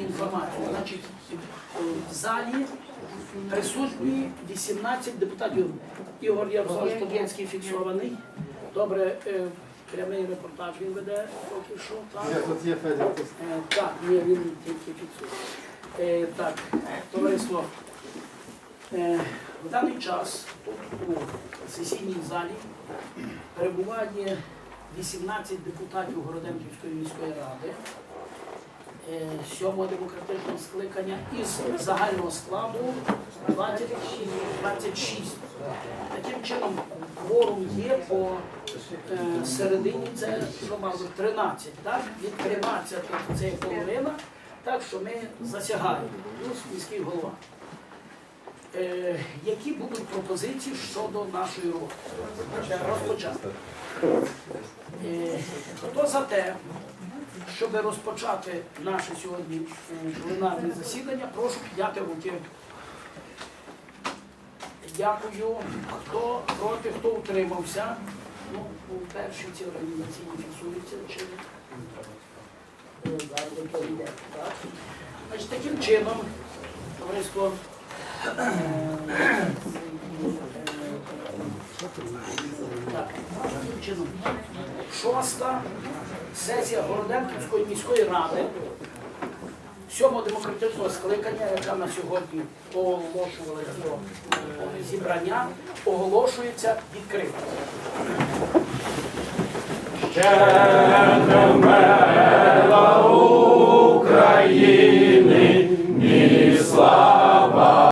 інформацію. Значить, в залі присутні 18 депутатів. Ігор Ярославович фіксований. Добре, е, прямий репортаж він веде поки що. Так, є Е, так ні, він тільки фіксує. Е, Так, товариство. В даний час тут у сесійній залі перебуває 18 депутатів Городенківської міської ради, сьомого демократичного скликання із загального складу 20 26. Таким чином, кворум є по е, середині, це що 13, так? Від 13 це є половина, так що ми засягаємо, плюс міський голова. Е, які будуть пропозиції щодо нашої роботи? Розпочати. Е, Хто за те, щоб розпочати наше сьогодні е, пленарне засідання, прошу підняти руки. Дякую. Хто проти, хто утримався? Ну, першій ці організаційні фіксуються чи Е? Значить, таким чином, товариство. Шоста сесія Городенківської міської ради сьомого демократичного скликання, яка на сьогодні оголошувала про е, зібрання, оголошується. Gentlemen,